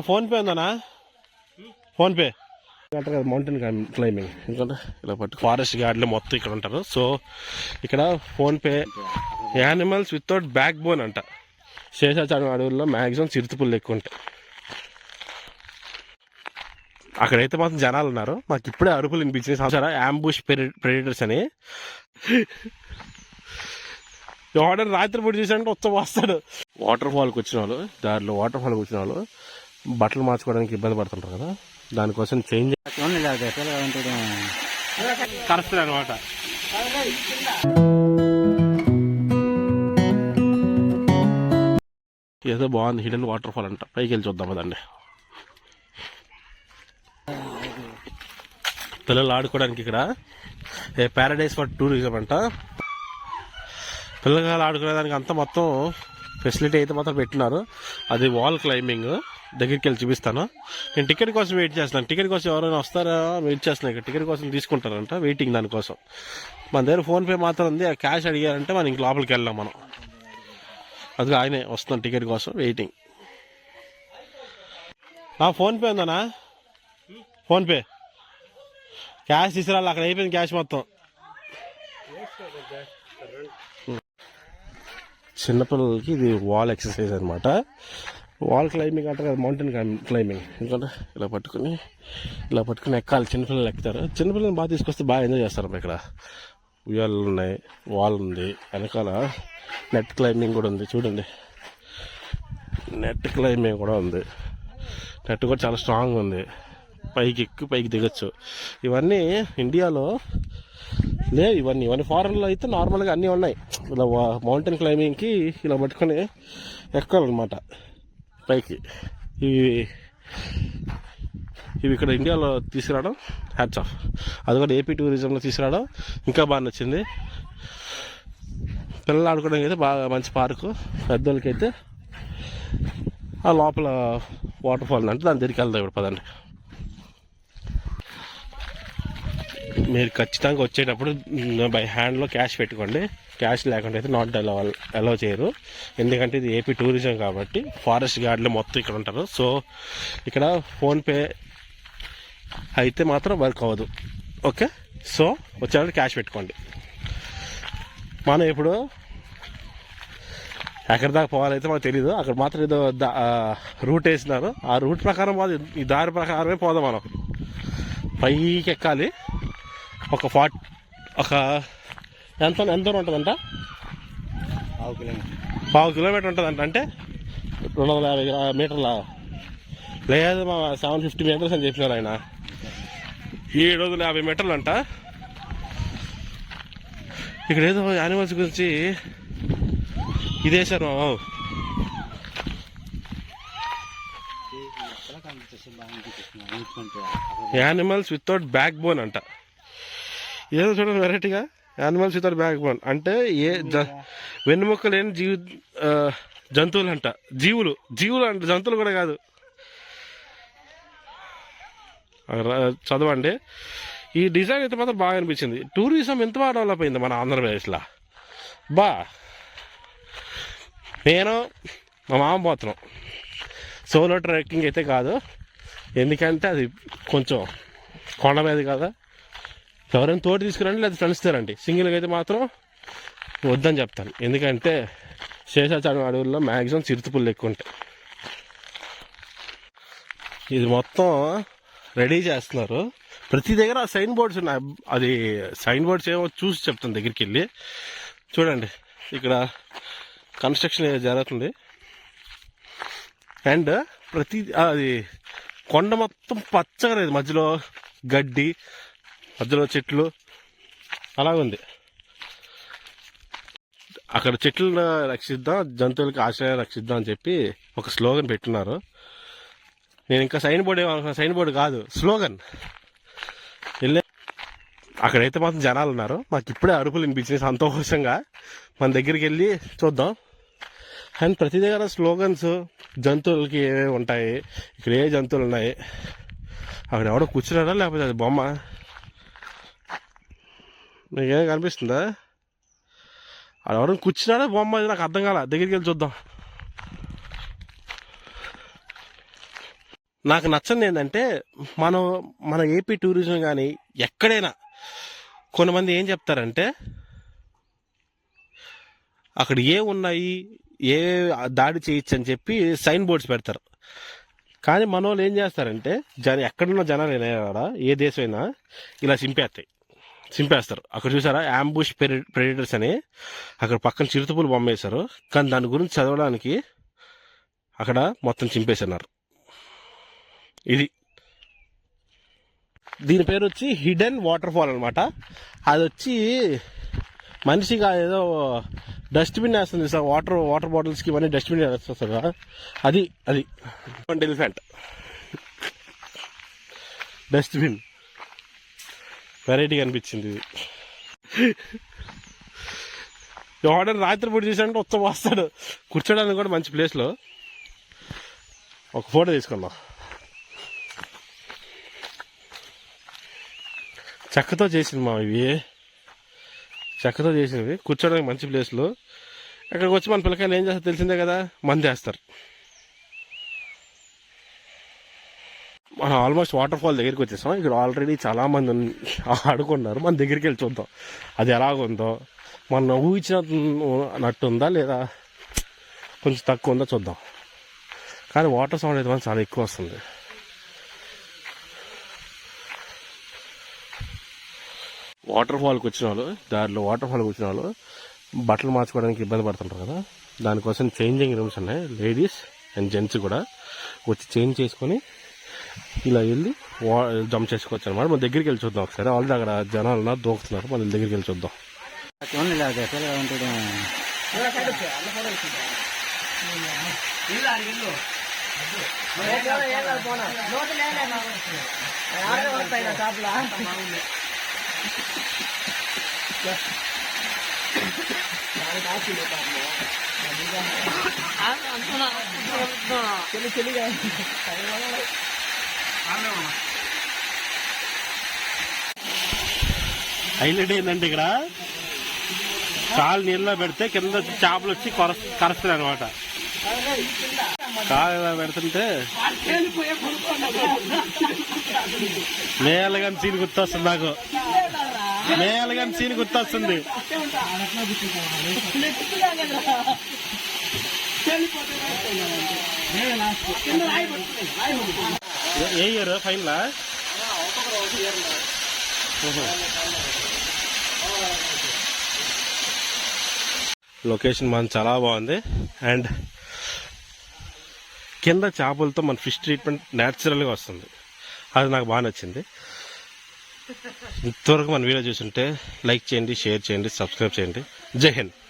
PhonePe ఉందనా PhonePe అంటారు కదా మౌంటైన్ క్లైంబింగ్ ఎందుకంటే ఇలా పట్టు ఫారెస్ట్ గార్డ్లు మొత్తం ఇక్కడ ఉంటారు. సో ఇక్కడ ఫోన్పే యానిమల్స్ వితౌట్ బ్యాక్ బోన్ అంట. శేషాచారం అడవుల్లో మ్యాక్సిమం చిరుతపుల్లు ఎక్కువ ఉంటాయి. అక్కడైతే మాత్రం జనాలు ఉన్నారు. మాకు ఇప్పుడే అరుపులు వినిపించింది సంవత్సరం అంబుష్ ప్రెడిటర్స్ అని. ఆర్డర్ రాత్రిపూట చూసారంటే వచ్చ వస్తాడు. వాటర్ ఫాల్కి వచ్చిన వాళ్ళు దారిలో వాటర్ ఫాల్కి వచ్చిన వాళ్ళు బట్టలు మార్చుకోవడానికి ఇబ్బంది పడుతుంటారు కదా? దానికోసం చేంజ్ కరెక్ట్ అనమాట ఏదో బాగుంది హిడెన్ వాటర్ ఫాల్ అంట. పైకి వెళ్ళి చూద్దాం అదండి పిల్లలు ఆడుకోవడానికి ఇక్కడ ఏ ప్యారడైస్ ఫర్ టూరిజం అంట. పిల్లలు ఆడుకునేదానికి అంతా మొత్తం ఫెసిలిటీ అయితే మాత్రం పెట్టినారు. అది వాల్ క్లైంబింగ్ దగ్గరికి వెళ్ళి చూపిస్తాను. నేను టికెట్ కోసం వెయిట్ చేస్తున్నాను. టికెట్ కోసం ఎవరైనా వస్తారా? వెయిట్ చేస్తున్నాను. ఇక్కడ టికెట్ కోసం తీసుకుంటారంట. వెయిటింగ్ దానికోసం. మన దగ్గర ఫోన్పే మాత్రం ఉంది. ఆ క్యాష్ అడిగారంటే మనం ఇంక లోపలికి వెళ్ళాం మనం. అది ఆయనే వస్తున్నాం టికెట్ కోసం వెయిటింగ్. ఫోన్పే ఉందనా ఫోన్పే క్యాష్ తీసుకురాలి. అక్కడ అయిపోయింది క్యాష్ మొత్తం. చిన్నపిల్లలకి ఇది వాల్ ఎక్సర్సైజ్ అనమాట వాల్ క్లైంబింగ్ అంటారు కదా మౌంటైన్ క్లైంబింగ్ ఎందుకంటే ఇలా పట్టుకుని ఇలా పట్టుకుని ఎక్కాలి. చిన్నపిల్లలు ఎక్కుతారు. చిన్నపిల్లలు బాగా తీసుకొస్తే బాగా ఎంజాయ్ చేస్తారు ఇక్కడ. ఉయ్యాలు ఉన్నాయి వాల్ ఉంది వెనకాల నెట్ క్లైంబింగ్ కూడా ఉంది. చూడండి. నెట్ క్లైంబింగ్ కూడా ఉంది. నెట్ కూడా చాలా స్ట్రాంగ్ ఉంది. పైకి ఎక్కి పైకి దిగొచ్చు. ఇవన్నీ ఇండియాలో లేవు ఇవన్నీ. ఇవన్నీ ఫారెన్లో అయితే నార్మల్గా అన్నీ ఉన్నాయి. ఇలా మౌంటైన్ క్లైంబింగ్కి ఇలా పట్టుకొని ఎక్కాలన్నమాట. పైకి. ఇవి ఇవి ఇక్కడ ఇండియాలో తీసుకురావడం హ్యాట్స్ ఆఫ్ అది కూడా ఏపీ టూరిజంలో తీసుకురావడం ఇంకా బాగా నచ్చింది. పిల్లలు ఆడుకోవడానికి అయితే బాగా మంచి పార్కు. పెద్దోళ్ళకి అయితే ఆ లోపల వాటర్ ఫాల్ అంటే దాని దగ్గరికి వెళ్దాం ఇప్పుడు పదండి. మీరు ఖచ్చితంగా వచ్చేటప్పుడు బై హ్యాండ్లో క్యాష్ పెట్టుకోండి. క్యాష్ లేకుండా అయితే నాట్ అలౌ అలౌ చేయరు. ఎందుకంటే ఇది ఏపీ టూరిజం కాబట్టి ఫారెస్ట్ గార్డులు మొత్తం ఇక్కడ ఉంటారు. సో ఇక్కడ ఫోన్పే అయితే మాత్రం వర్క్ అవ్వదు. ఓకే సో వచ్చేటప్పుడు క్యాష్ పెట్టుకోండి. మనం ఇప్పుడు ఎక్కడి దాకా పోవాలైతే మాకు తెలియదు అక్కడ మాత్రం ఏదో దా- రూట్ వేసినారు. ఆ రూట్ ప్రకారం పోదు ఈ దారి ప్రకారమే పోదాం మనం. పైకి ఎక్కాలి. ఒక ఫార్ట్ ఒక ఎంత ఎంత దూరం ఉంటుందంట? పావు కిలోమీటర్. ఉంటుందంట అంటే రెండు వందల యాభై మీటర్ల? లేదు మా సెవెన్ ఫిఫ్టీ మీటర్స్ అని చెప్పినారు ఆయన. ఏడు వందల యాభై మీటర్లు అంట ఇక్కడ ఏదో యానిమల్స్ గురించి ఇదేశారు మామ. యానిమల్స్ వితౌట్ బ్యాక్ బోన్ అంట. ఏదో చూడండి వెరైటీగా. యానిమల్స్ వితౌట్ బ్యాక్ బోన్ అంటే ఏ జ- వెన్నుముక్క లేని జీవి జంతువులు అంట జీవులు. జీవులు అంట జంతువులు కూడా కాదు. చదవండి. ఈ డిజైన్ అయితే మాత్రం బాగా అనిపించింది. టూరిజం ఎంత బాగా డెవలప్ అయింది మన ఆంధ్రప్రదేశ్లో? బా. నేను మా మామ పోతున్నాం సోలో ట్రెక్కింగ్ అయితే కాదు. ఎందుకంటే అది కొంచెం కొండ మీద కదా. ఎవరైనా తోటి తీసుకురండి లేదా ఫ్రెండ్స్ తేరండి సింగిల్గా అయితే మాత్రం వద్దని చెప్తాను. ఎందుకంటే శేషాచారం అడవుల్లో మ్యాక్సిమం చిరుతపుల్లు ఎక్కువ ఉంటాయి. ఇది మొత్తం రెడీ చేస్తున్నారు. ప్రతి దగ్గర సైన్ బోర్డ్స్ ఉన్నాయి. అది సైన్ బోర్డ్స్ ఏమో చూసి చెప్తాను దగ్గరికి వెళ్ళి. చూడండి ఇక్కడ కన్స్ట్రక్షన్ ఏదో జరుగుతుంది. అండ్ ప్రతి అది కొండ మొత్తం పచ్చగా లేదు. మధ్యలో గడ్డి మధ్యలో చెట్లు అలాగుంది. అక్కడ చెట్లను రక్షిద్దాం జంతువులకి ఆశ్రయం రక్షిద్దాం అని చెప్పి ఒక స్లోగన్ పెట్టున్నారు. నేను ఇంకా సైన్ బోర్డు ఏమనుకున్నా సైన్ బోర్డు కాదు స్లోగన్. వెళ్ళే అక్కడైతే మాత్రం జనాలు ఉన్నారు. మాకు ఇప్పుడే అరుపులు వినిపించినాయి సంతోషంగా. మన దగ్గరికి వెళ్ళి చూద్దాం. అండ్ ప్రతి దగ్గర స్లోగన్స్ జంతువులకి ఏమేమి ఉంటాయి ఇక్కడ ఏ జంతువులు ఉన్నాయి అక్కడ ఎవడో కూర్చున్నారా లేకపోతే అది బొమ్మ? మీకేం కనిపిస్తుందా? అక్కడ ఎవరైనా కూర్చున్నాడా? బొమ్మ అది నాకు అర్థం కాల. దగ్గరికి వెళ్ళి చూద్దాం. నాకు నచ్చంది ఏంటంటే మనం మన ఏపీ టూరిజం కానీ ఎక్కడైనా కొంతమంది ఏం చెప్తారంటే అక్కడ ఏ ఉన్నాయి ఏ దాడి చేయొచ్చు అని చెప్పి సైన్ బోర్డ్స్ పెడతారు. కానీ మన వాళ్ళు ఏం చేస్తారంటే జన ఎక్కడున్న జనాలు అయినా ఏ దేశమైనా ఇలా చింపేస్తాయి. చింపేస్తారు. అక్కడ చూసారా? యాంబుష్ ప్రెడిటర్స్ అని. అక్కడ పక్కన చిరుతపులు బొమ్మేశారు కానీ దాని గురించి చదవడానికి అక్కడ మొత్తం చింపేసన్నారు ఇది. దీని పేరు వచ్చి హిడెన్ వాటర్ ఫాల్ అనమాట అది వచ్చి మనిషిగా ఏదో డస్ట్బిన్ వేస్తుంది సార్. వాటర్ వాటర్ బాటిల్స్కి ఇవన్నీ డస్ట్బిన్ వేస్తుంది కదా అది అది. ఎలిఫెంట్ డస్ట్బిన్ వెరైటీగా అనిపించింది. ఇది ఎవడని రాత్రిపూట చూసాడంటే ఉత్త వస్తాడు కూర్చోడానికి కూడా మంచి ప్లేస్లో ఒక ఫోటో తీసుకుందాం. చెక్కతో చేసింది మా ఇవి. చెక్కతో చేసినవి. కూర్చోడానికి మంచి ప్లేస్లో ఎక్కడికి వచ్చి మన పిల్లకాయలు ఏం చేస్తారు తెలిసిందే కదా? మంది వేస్తారు మనం ఆల్మోస్ట్ వాటర్ ఫాల్ దగ్గరికి వచ్చేసాం. ఇక్కడ ఆల్రెడీ చాలామంది ఆడుకున్నారు. మన దగ్గరికి వెళ్ళి చూద్దాం. అది ఎలాగుందో. మనం ఊహించినట్టు ఉందా లేదా? కొంచెం తక్కువ ఉందా చూద్దాం. కానీ వాటర్ సౌండ్ అయితే మనం చాలా ఎక్కువ వస్తుంది. వాటర్ ఫాల్కి వచ్చిన వాళ్ళు దారిలో వాటర్ ఫాల్కి వచ్చిన వాళ్ళు బట్టలు మార్చుకోవడానికి ఇబ్బంది పడుతుంటారు కదా. దానికోసం చేంజింగ్ రూమ్స్ ఉన్నాయి. లేడీస్ అండ్ జెంట్స్ కూడా వచ్చి చేంజ్ చేసుకొని ఇలా వెళ్ళి వా జంప్ చేసుకోవచ్చు అనమాట మన దగ్గరికి వెళ్ళి చూద్దాం ఒకసారి. ఆల్రెడీ అక్కడ జనాలు ఉన్నారు దూకుతున్నారు మన దగ్గరికి వెళ్ళి చూద్దాం. చెల్లి అది హైలైట్ ఏంటంటే ఇక్కడ? కాలు నీళ్ళలో పెడితే కింద చేపలు వచ్చి కొర కరుస్తాయి అనమాట కాలు ఇలా పెడుతుంటే మేలగాని సీన్ గుర్తొస్తుంది నాకు. మేలగాని సీన్ గుర్తొస్తుంది. ఏ- ఇయర్ ఫైనల్ లొకేషన్ మన చాలా బాగుంది. అండ్ కింద చేపలతో మన ఫిష్ ట్రీట్మెంట్ న్యాచురల్గా వస్తుంది. అది నాకు బాగా నచ్చింది. ఇంతవరకు మన వీడియో చూస్తుంటే లైక్ చేయండి షేర్ చేయండి సబ్స్క్రైబ్ చేయండి. జై హింద్.